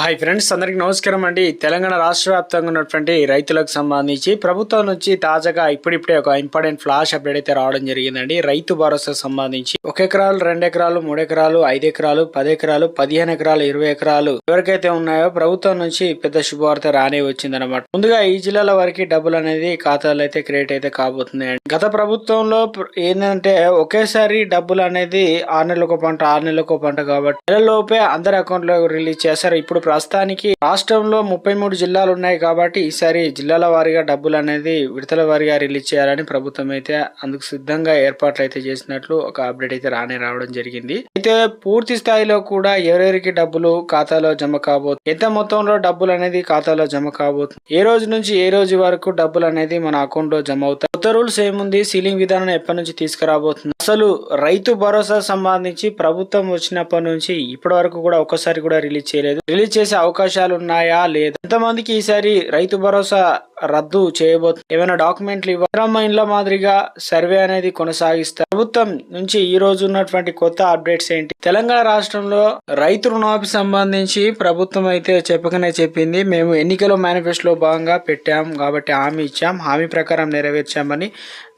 Hi friends అందరికి నమస్కారం అండి. తెలంగాణ రాష్ట్ర వ్యాప్తంగా ఉన్నటువంటి రైతులకు సంబంధించి ప్రభుత్వం నుంచి తాజాగా ఇప్పుడిప్పుడే ఒక ఇంపార్టెంట్ ఫ్లాష్ అప్డేట్ అయితే రావడం జరిగిందండి. రైతు భరోసా సంబంధించి ఒక ఎకరాలు రెండు ఎకరాలు మూడు ఎకరాలు ఐదు ఎకరాలు పది ఎకరాలు పదిహేను ఎకరాలు ఇరవై ఎకరాలు ఎవరికైతే ఉన్నాయో ప్రభుత్వం నుంచి పెద్ద శుభవార్త రానే వచ్చిందనమాట ముందుగా ఈ జిల్లాల వరకు డబ్బులు అనేది ఖాతాలో అయితే క్రియేట్ అయితే కాబోతుంది గత ప్రభుత్వంలో ఏంటంటే ఒకేసారి డబ్బులు అనేది ఆరు నెలలకు పంట ఆరు నెలలకు పంట కాబట్టి నెలలోపే అందరి అకౌంట్లో రిలీజ్ చేశారు. ఇప్పుడు ప్రస్తుతానికి రాష్ట్రంలో ముప్పై మూడు జిల్లాలు ఉన్నాయి కాబట్టి ఈసారి జిల్లాల వారీగా డబ్బులు అనేది విడతల వారీగా రిలీజ్ చేయాలని ప్రభుత్వం అయితే అందుకు సిద్ధంగా ఏర్పాట్లు అయితే చేసినట్లు ఒక అప్డేట్ అయితే రానే రావడం జరిగింది. అయితే పూర్తి స్థాయిలో కూడా ఎవరెవరికి డబ్బులు ఖాతాలో జమ కాబోతుంది ఎంత మొత్తంలో డబ్బులు అనేది ఖాతాలో జమ కాబోతుంది ఏ రోజు నుంచి ఏ రోజు వరకు డబ్బులు అనేది మన అకౌంట్లో జమ అవుతాయి? కొత్త రూల్స్ ఏముంది? సీలింగ్ విధానం ఎప్పటి నుంచి తీసుకురాబోతుంది? అసలు రైతు భరోసా సంబంధించి ప్రభుత్వం వచ్చినప్పటి నుంచి ఇప్పటి వరకు కూడా ఒక్కసారి కూడా రిలీజ్ చేయలేదు. రిలీజ్ చేసే అవకాశాలు ఉన్నాయా లేదా? ఎంతమందికి ఈసారి రైతు భరోసా రద్దు చేయబోతుంది ఏమైనా డాక్యుమెంట్లు ఇవ్వడం ఇండ్ల మాదిరిగా సర్వే అనేది కొనసాగిస్తారు. ప్రభుత్వం నుంచి ఈ రోజు ఉన్నటువంటి కొత్త అప్డేట్స్ ఏంటి? తెలంగాణ రాష్ట్రంలో రైతు రుణమాఫీ సంబంధించి ప్రభుత్వం అయితే చెప్పకనే చెప్పింది. మేము ఎన్నికల మేనిఫెస్టోలో భాగంగా పెట్టాం కాబట్టి హామీ ఇచ్చాం. హామీ ప్రకారం నెరవేర్చామని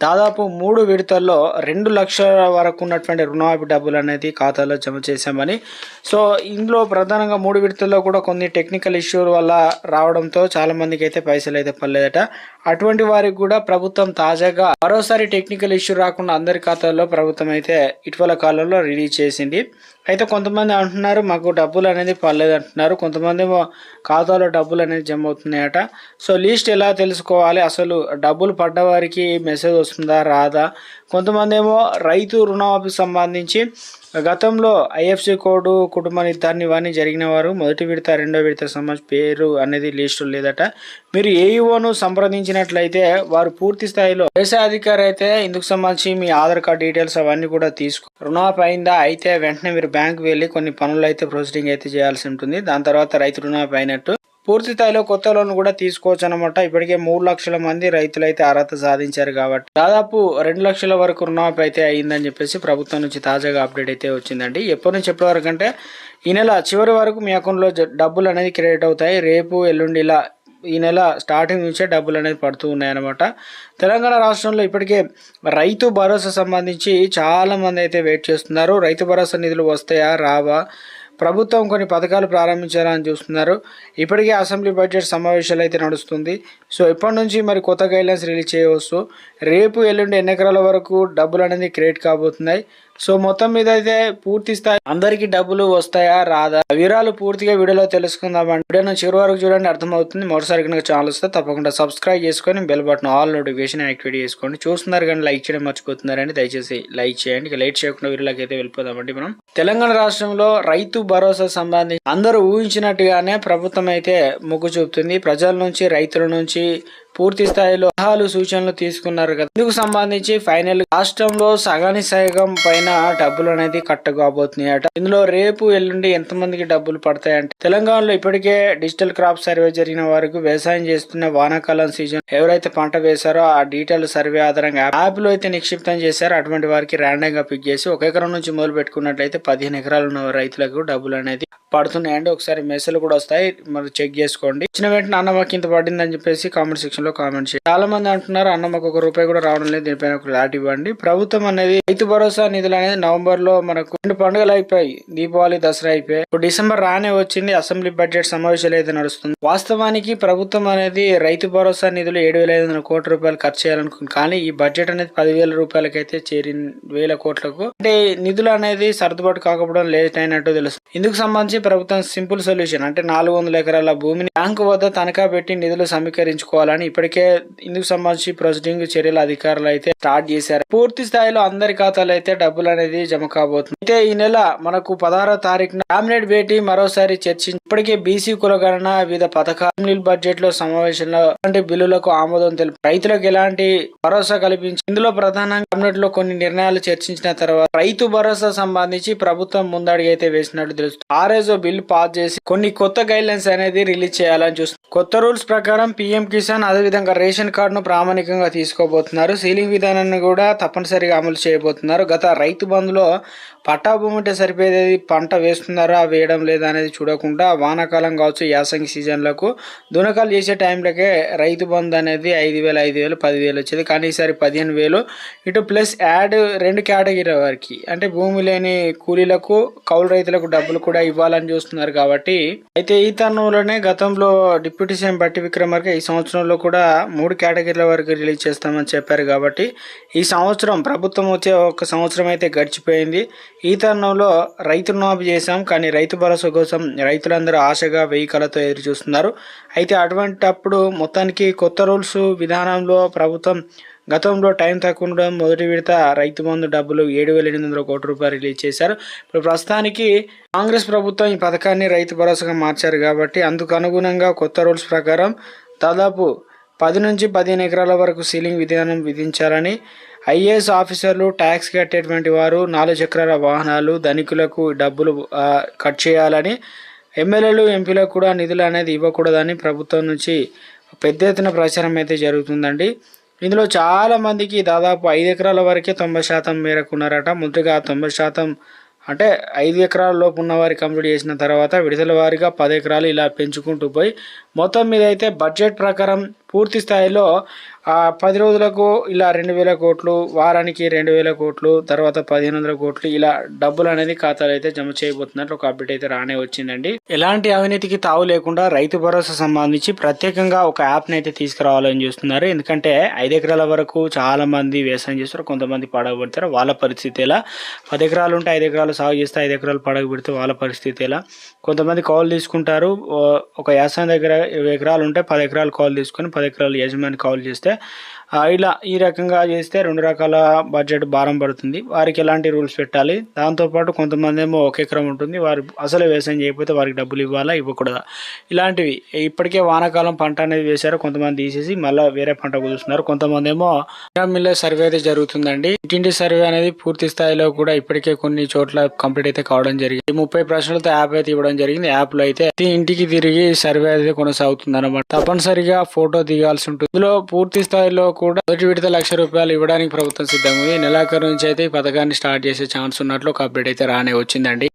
దాదాపు మూడు విడతల్లో రెండు లక్షల వరకు ఉన్నటువంటి రుణమాఫీ డబ్బులు అనేది ఖాతాలో జమ చేశామని. సో ఇందులో ప్రధానంగా మూడు విడతల్లో కూడా కొన్ని టెక్నికల్ ఇష్యూల వల్ల రావడంతో చాలామందికి అయితే పైసలు అయితే పడలేదట అటువంటి వారికి కూడా ప్రభుత్వం తాజాగా మరోసారి టెక్నికల్ ఇష్యూ రాకుండా అందరి ఖాతాల్లో ప్రభుత్వం అయితే ఇటీవల కాలంలో రిలీజ్ చేసింది. అయితే కొంతమంది అంటున్నారు మాకు డబ్బులు అనేది పర్లేదు అంటున్నారు. కొంతమంది ఖాతాలో డబ్బులు అనేది జమ అవుతున్నాయట. సో లీస్ట్ ఎలా తెలుసుకోవాలి? అసలు డబ్బులు పడ్డ వారికి మెసేజ్ వస్తుందా రాదా? కొంతమంది ఏమో రైతు రుణమాఫీకి సంబంధించి గతంలో ఐఎఫ్సి కోడ్ కుటుంబ నిర్ధారణ ఇవన్నీ జరిగిన వారు మొదటి విడత రెండో విడత సంబంధించి పేరు అనేది లిస్టు లేదట. మీరు ఏఈఓను సంప్రదించినట్లయితే వారు పూర్తి స్థాయిలో వ్యవసాయ అధికారి అయితే ఇందుకు సంబంధించి మీ ఆధార్ కార్డ్ డీటెయిల్స్ అవన్నీ కూడా తీసుకో రుణమాఫీ అయిందా అయితే వెంటనే మీరు బ్యాంక్ వెళ్ళి కొన్ని పనులు అయితే ప్రొసీడింగ్ అయితే చేయాల్సి ఉంటుంది. దాని తర్వాత రైతు రుణమాఫీ అయినట్టు పూర్తి స్థాయిలో కొత్త లోన్ కూడా తీసుకోవచ్చు అనమాట ఇప్పటికే మూడు లక్షల మంది రైతులు అయితే అర్హత సాధించారు కాబట్టి. దాదాపు రెండు లక్షల వరకు రుణమాఫీ అయితే అయిందని చెప్పేసి ప్రభుత్వం నుంచి తాజాగా అప్డేట్ అయితే వచ్చిందండి. ఎప్పటి నుంచి ఎప్పటి వరకు అంటే ఈ నెల చివరి వరకు మీ అకౌంట్లో డబ్బులు అనేది క్రెడిట్ అవుతాయి. రేపు ఎల్లుండి ఇలా ఈ నెల స్టార్టింగ్ నుంచే డబ్బులు అనేది పడుతూ ఉన్నాయన్నమాట. తెలంగాణ రాష్ట్రంలో ఇప్పటికే రైతు భరోసా సంబంధించి చాలా మంది అయితే వెయిట్ చేస్తున్నారు. రైతు భరోసా నిధులు వస్తాయా? రావా? ప్రభుత్వం కొన్ని పథకాలు ప్రారంభించాలని చూస్తున్నారు. ఇప్పటికే అసెంబ్లీ బడ్జెట్ సమావేశాలు అయితే నడుస్తుంది. సో ఇప్పటి నుంచి మరి కొత్త గైడ్లైన్స్ రిలీజ్ చేయవచ్చు. రేపు ఎల్లుండి ఎన్ని ఎకరాల వరకు డబ్బులు అనేది క్రియేట్ కాబోతున్నాయి. సో మొత్తం మీద అయితే పూర్తి స్థాయి అందరికి డబ్బులు వస్తాయా రాదా? వివరాలు పూర్తిగా వీడియోలో తెలుసుకుందామండి వీడియోను చివరి వరకు చూడండి అర్థమవుతుంది. మరోసారి కనుక ఛానల్ వస్తే తప్పకుండా సబ్స్క్రైబ్ చేసుకొని bell button all notification activate చేసుకోండి. చూస్తున్నారు కానీ లైక్ చేయడం మర్చిపోతున్నారండి. దయచేసి లైక్ చేయండి. ఇక లైట్ చేయకుండా వీడియోలోకి అయితే వెళ్ళిపోదామండి మనం. తెలంగాణ రాష్ట్రంలో రైతు భరోసా సంబంధించి అందరూ ఊహించినట్టుగానే ప్రభుత్వం అయితే మొగ్గు చూపుతుంది. ప్రజల నుంచి రైతుల నుంచి పూర్తి స్థాయిలో సలహాలు సూచనలు తీసుకున్నారు కదా. ఇందుకు సంబంధించి ఫైనల్ రాష్ట్రంలో సగాని సగం పైన డబ్బులు అనేది కట్టకపోతున్నాయట ఇందులో రేపు ఎల్లుండి ఎంత మందికి డబ్బులు పడతాయంటే. తెలంగాణలో ఇప్పటికే డిజిటల్ క్రాప్ సర్వే జరిగిన వారికి వ్యవసాయం చేస్తున్న వానాకాలం సీజన్ ఎవరైతే పంట వేశారో ఆ డీటెయిల్ సర్వే ఆధారంగా యాప్లో అయితే నిక్షిప్తం చేశారో. అటువంటి వారికి ర్యాండమ్గా పిక్ చేసి ఒక ఎకరం నుంచి మొదలు పెట్టుకున్నట్లయితే పదిహేను ఎకరాలు ఉన్న రైతులకు డబ్బులు అనేది పడుతున్నాయండి. ఒకసారి మెసేజ్ కూడా వస్తాయి. మరి చెక్ చేసుకోండి. ఇచ్చిన వెంటనే అన్నమ్మకి ఇంత పడిందని చెప్పేసి కామెంట్ సెక్షన్లో కామెంట్ చేయండి. చాలా మంది అంటున్నారు అన్నమ్మకు ఒక రూపాయి కూడా రావడం లేదు దీనిపైన ఒక లాట్ ఇవ్వండి. ప్రభుత్వం అనేది రైతు భరోసా నిధులు అనేది నవంబర్లో మనకు రెండు పండుగలు అయిపోయాయి. దీపావళి దసరా అయిపోయాయి. ఇప్పుడు డిసెంబర్ రానే వచ్చింది. అసెంబ్లీ బడ్జెట్ సమావేశాలు అయితే నడుస్తుంది. వాస్తవానికి ప్రభుత్వం అనేది రైతు భరోసా నిధులు ఏడు వేల ఐదు వందల కోట్ల రూపాయలు ఖర్చు చేయాలనుకుంది. కానీ ఈ బడ్జెట్ అనేది పదివేల రూపాయలకైతే చేరి వేల కోట్లకు. అంటే నిధులు అనేది సర్దుబాటు కాకపోవడం లేట్ అయినట్టు తెలుసు ఇందుకు సంబంధించి ప్రభుత్వం సింపుల్ సొల్యూషన్. అంటే నాలుగు వందల ఎకరాల భూమిని బ్యాంకు వద్ద తనఖా పెట్టి నిధులు సమీకరించుకోవాలని ఇప్పటికే ఇందుకు సంబంధించి ప్రొసీడింగ్ చర్యల అధికారులు అయితే స్టార్ట్ చేశారు. పూర్తి స్థాయిలో అందరి ఖాతాలు అయితే డబ్బులు అనేది జమ కాబోతుంది. అయితే ఈ నెల మనకు పదహారో తారీఖున క్యాబినెట్ భేటీ మరోసారి చర్చించి ఇప్పటికే బీసీ కులగణన వివిధ పథకాల బడ్జెట్లో సమావేశంలో బిల్లులకు ఆమోదం తెలుపు రైతులకు ఎలాంటి భరోసా కల్పించి ఇందులో ప్రధానంగా క్యాబినెట్లో కొన్ని నిర్ణయాలు చర్చించిన తర్వాత రైతు భరోసా సంబంధించి ప్రభుత్వం ముందడుగు అయితే వేసినట్టు తెలుస్తుంది ఆ లో బిల్లు పాస్ చేసి కొన్ని కొత్త గైడ్ లైన్స్ అనేది రిలీజ్ చేయాలని చూస్తున్నారు కొత్త రూల్స్ ప్రకారం పీఎం కిసాన్ అదేవిధంగా రేషన్ కార్డును ప్రామాణికంగా తీసుకోబోతున్నారు. సీలింగ్ విధానాన్ని కూడా తప్పనిసరిగా అమలు చేయబోతున్నారు. గత రైతు బంధులో పట్టా భూమి ఉంటే సరిపోయేది పంట వేస్తున్నారా వేయడం లేదా అనేది చూడకుండా వానాకాలం కావచ్చు యాసంగి సీజన్లకు దునకాలు చేసే టైంలకే రైతు బంధు అనేది ఐదు వేలు ఐదు వేలు పదివేలు వచ్చేది. కానీ ఈసారి పదిహేను వేలు. ఇటు ప్లస్ యాడ్ రెండు కేటగిరీ వారికి. అంటే భూమి లేని కూలీలకు కౌలు రైతులకు డబ్బులు కూడా ఇవ్వాలని చూస్తున్నారు కాబట్టి. అయితే ఈ తరుణంలోనే గతంలో డిప్యూటీ సీఎం బట్టి విక్రమార్క ఈ సంవత్సరంలో కూడా మూడు కేటగిరీల వరకు రిలీజ్ చేస్తామని చెప్పారు కాబట్టి ఈ సంవత్సరం ప్రభుత్వం వచ్చే ఒక సంవత్సరం అయితే గడిచిపోయింది. ఈ తరుణంలో రైతు రుణమాఫీ చేశాం కానీ రైతు భరోసా కోసం రైతులందరూ ఆశగా వెయ్యి కళతో ఎదురు చూస్తున్నారు అయితే అటువంటి అప్పుడు మొత్తానికి కొత్త రూల్స్ విధానంలో ప్రభుత్వం గతంలో టైం తక్కువ ఉండడం మొదటి విడత రైతు బంధు డబ్బులు ఏడు వేల ఎనిమిది వందల కోట్ల రూపాయలు రిలీజ్ చేశారు. ఇప్పుడు ప్రస్తుతానికి కాంగ్రెస్ ప్రభుత్వం ఈ పథకాన్ని రైతు భరోసాగా మార్చారు కాబట్టి అందుకు అనుగుణంగా కొత్త రూల్స్ ప్రకారం దాదాపు పది నుంచి పదిహేను ఎకరాల వరకు సీలింగ్ విధానం విధించాలని ఐఏఎస్ ఆఫీసర్లు ట్యాక్స్ కట్టేటువంటి వారు నాలుగు చక్రాల వాహనాలు ధనికులకు డబ్బులు కట్ చేయాలని ఎమ్మెల్యేలు ఎంపీలకు కూడా నిధులు అనేది ఇవ్వకూడదని ప్రభుత్వం నుంచి పెద్ద ఎత్తున ప్రచారం అయితే జరుగుతుందండి. ఇందులో చాలామందికి దాదాపు ఐదు ఎకరాల వరకే తొంభై శాతం మేరకు ఉన్నారట. ముందుగా తొంభై శాతం అంటే ఐదు ఎకరాల లోపు ఉన్నవారు కంప్లీట్ చేసిన తర్వాత విడుదల వారిగా పది ఎకరాలు ఇలా పెంచుకుంటూ పోయి మొత్తం మీద అయితే బడ్జెట్ ప్రకారం పూర్తి స్థాయిలో పది రోజులకు ఇలా రెండు వేల కోట్లు వారానికి రెండు వేల కోట్లు తర్వాత పదిహేను వందల కోట్లు ఇలా డబ్బులు అనేది ఖాతాలో అయితే జమ చేయబోతున్నట్లు ఒక అప్డేట్ అయితే రానే వచ్చిందండి. ఎలాంటి అవినీతికి తావు లేకుండా రైతు భరోసా సంబంధించి ప్రత్యేకంగా ఒక యాప్ని అయితే తీసుకురావాలని చూస్తున్నారు. ఎందుకంటే ఐదు ఎకరాల వరకు చాలా మంది వ్యవసాయం చేస్తారు కొంతమంది పడగబెడతారు వాళ్ళ పరిస్థితి ఎలా? పది ఎకరాలు ఉంటే ఐదు ఎకరాలు సాగు చేస్తే ఐదు ఎకరాలు పడగబెడితే వాళ్ళ పరిస్థితి ఎలా? కొంతమంది కౌలు తీసుకుంటారు. ఒక వ్యవసాయం దగ్గర ఎకరాలు ఉంటే పది ఎకరాలు కౌలు తీసుకొని పది ఎకరాలు యజమాని కౌలు చేస్తే అయితే ఇలా ఈ రకంగా చేస్తే రెండు రకాల బడ్జెట్ భారం పడుతుంది. వారికి ఎలాంటి రూల్స్ పెట్టాలి? దాంతోపాటు కొంతమంది ఏమో ఒక ఎకరం ఉంటుంది. వారు అసలు వ్యవసాయం చేయకపోతే వారికి డబ్బులు ఇవ్వాలా? ఇవ్వకూడదా? ఇలాంటివి. ఇప్పటికే వానాకాలం పంట అనేది వేశారు. కొంతమంది తీసేసి మళ్ళీ వేరే పంట కుదుస్తున్నారు కొంతమంది ఏమో మిల్లే సర్వే అయితే జరుగుతుందండి. ఇంటింటి సర్వే అనేది పూర్తి స్థాయిలో కూడా ఇప్పటికే కొన్ని చోట్ల కంప్లీట్ అయితే కావడం జరిగింది. ముప్పై ప్రశ్నలతో యాప్ అయితే ఇవ్వడం జరిగింది. యాప్లో అయితే ఇంటికి తిరిగి సర్వే అయితే కొనసాగుతుంది అనమాట తప్పనిసరిగా ఫోటో దిగాల్సి ఉంటుంది. ఇందులో పూర్తి స్థాయిలో కూడా మొదటి విడత లక్ష రూపాయలు ఇవ్వడానికి ప్రభుత్వం సిద్ధంగా ఉంది. నెలాఖరు నుంచి అయితే ఈ పథకాన్ని స్టార్ట్ చేసే ఛాన్స్ ఉన్నట్లు ఒక అప్డేట్ అయితే రానే వచ్చిందండి.